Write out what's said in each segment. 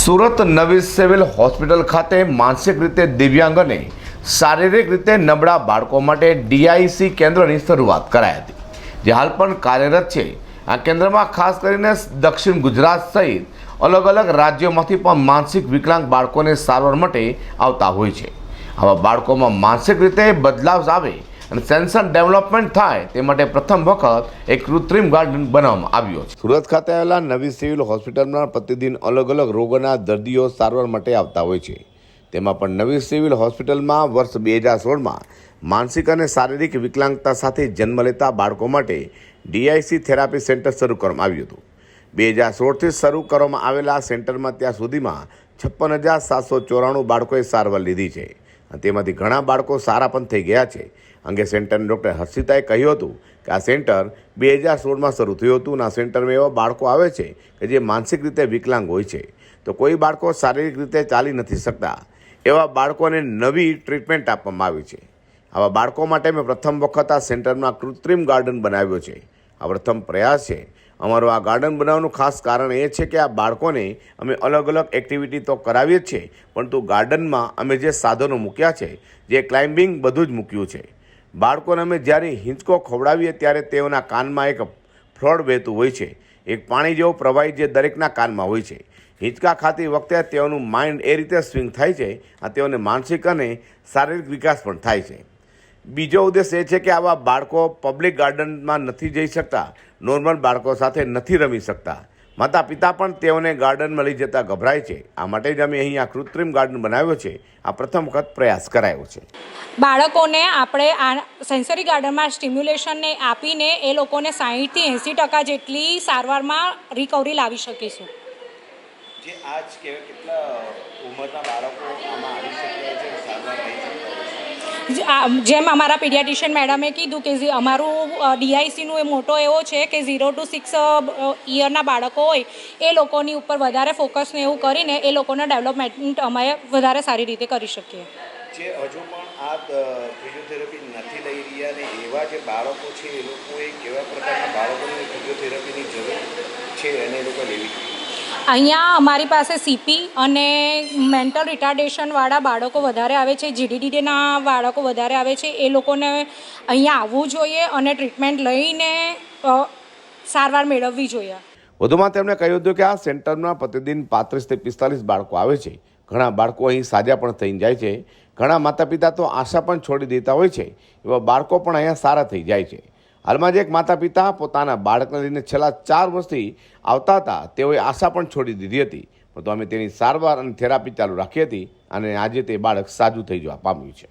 સુરત નવી civil hospital ખાતે માનસિક રીતે દિવ્યાંગ અને શારીરિક રીતે નબળા બાળકો માટે ડીઆઈસી કેન્દ્રની શરૂઆત કરાઈ હતી, જે હાલ પણ કાર્યરત છે. આ કેન્દ્રમાં ખાસ કરીને દક્ષિણ ગુજરાત સહિત અલગ અલગ રાજ્યોમાંથી પણ માનસિક વિકલાંગ બાળકોને સારવાર માટે આવતા હોય છે. આવા બાળકોમાં માનસિક રીતે બદલાવ આવે અને સેન્સર ડેવલપમેન્ટ થાય તે માટે પ્રથમ વખત એક કૃત્રિમ ગાર્ડન બનાવવામાં આવ્યો છે. સુરત ખાતે આવેલા નવી સિવિલ હોસ્પિટલમાં પ્રતિદિન અલગ અલગ રોગોના દર્દીઓ સારવાર માટે આવતા હોય છે. તેમાં પણ નવી સિવિલ હોસ્પિટલમાં વર્ષ બે હજાર સોળમાં માનસિક અને શારીરિક વિકલાંગતા સાથે જન્મ લેતા બાળકો માટે ડીઆઈસી થેરાપી સેન્ટર શરૂ કરવામાં આવ્યું હતું. બે હજાર સોળથી શરૂ કરવામાં આવેલા સેન્ટરમાં ત્યાં સુધીમાં છપ્પન હજાર સાતસો ચોરાણું બાળકોએ સારવાર લીધી છે. તેમાંથી ઘણા બાળકો સારા પણ થઈ ગયા છે. અંગે સેન્ટરના ડૉક્ટર હર્ષિતાએ કહ્યું હતું કે આ સેન્ટર બે હજાર સોળમાં શરૂ થયું હતું અને આ સેન્ટરમાં એવા બાળકો આવે છે કે જે માનસિક રીતે વિકલાંગ હોય છે. તો કોઈ બાળકો શારીરિક રીતે ચાલી નથી શકતા. એવા બાળકોને નવી ટ્રીટમેન્ટ આપવામાં આવી છે. આવા બાળકો માટે મેં પ્રથમ વખત આ સેન્ટરમાં કૃત્રિમ ગાર્ડન બનાવ્યો છે. આ પ્રથમ પ્રયાસ છે. અમારું આ ગાર્ડન બનાવવાનું ખાસ કારણ એ છે કે આ બાળકોને અમે અલગ અલગ એક્ટિવિટી તો કરાવીએ જ છે પરંતુ ગાર્ડનમાં અમે જે સાધનો મૂક્યા છે, જે ક્લાઇમ્બિંગ બધું જ મૂક્યું છે. બાળકોને અમે જ્યારે હિંચકો ખવડાવીએ ત્યારે તેઓના કાનમાં એક ફ્લોડ વહેતું હોય છે, એક પાણી જેવો પ્રવાહી જે દરેકના કાનમાં હોય છે. હિંચકા ખાતી વખતે તેઓનું માઇન્ડ એ રીતે સ્વિંગ થાય છે, આ તેઓને માનસિક અને શારીરિક વિકાસ પણ થાય છે. બીજો ઉદ્દેશ એ છે કે આવા બાળકો પબ્લિક ગાર્ડનમાં નથી જઈ શકતા નોર્મલ બાળકો સાથે નથી રમી શકતા. માતા પિતા પણ તેઓને ગાર્ડનમાં લઈ જતા ગભરાય છે. આ માટે જ અમે અહીં આ કૃત્રિમ ગાર્ડન બનાવ્યો છે. આ પ્રથમ વખત પ્રયાસ કરાયો છે. બાળકોને આપણે આ સેન્સરી ગાર્ડનમાં સ્ટિમ્યુલેશનને આપીને એ લોકોને સાહીઠથી એંસી ટકા જેટલી સારવારમાં રિકવરી લાવી શકીશું. જે આજ કેટલા ઉંમરના બાળકો આમાં આવી શકે છે સારવાર લઈ શકતા હોય છે જે આ- જેમ અમારા પીડિયાટિશિયન મેડમે કીધું કે અમારું ડીઆઈસીનું એ મોટો એવો છે કે ઝીરો ટુ સિક્સ ઇયરના બાળકો હોય, એ લોકોની ઉપર વધારે ફોકસને એવું કરીને એ લોકોના ડેવલપમેન્ટ અમે વધારે સારી રીતે કરી શકીએ. જે હજુ પણ આ ફિઝિયોથેરાપી નથી લઈ રહ્યા ને એવા જે બાળકો છે એ લોકોએ કેવા પ્રકારના બાળકોને ફિઝિયોથેરાપીની જરૂર છે અને એ લોકો લેવી જોઈએ? અહીંયા અમારી પાસે સીપી અને મેન્ટલ રિટાર્ડેશનવાળા બાળકો વધારે આવે છે જીડીડીના બાળકો વધારે આવે છે, એ લોકોને અહીંયા આવવું જોઈએ અને ટ્રીટમેન્ટ લઈને સારવાર મેળવવી જોઈએ. વધુમાં તેમણે કહ્યું હતું કે આ સેન્ટરમાં પ્રતિદિન પાંત્રીસથી પિસ્તાલીસ બાળકો આવે છે. ઘણા બાળકો અહીં સાજા પણ થઈ જાય છે. ઘણા માતા પિતા તો આશા પણ છોડી દેતા હોય છે. એવા બાળકો પણ અહીંયા સારા થઈ જાય છે. હાલમાં જ એક માતા પિતા પોતાના બાળકને લઈને છેલ્લા ચાર વર્ષથી આવતા હતા. તેઓએ આશા પણ છોડી દીધી હતી. પરંતુ અમે તેની સારવાર અને થેરાપી ચાલુ રાખી હતી અને આજે તે બાળક સાજું થઈ જવા પામ્યું છે.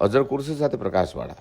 અઝર કુરશી સાથે પ્રકાશવાળા.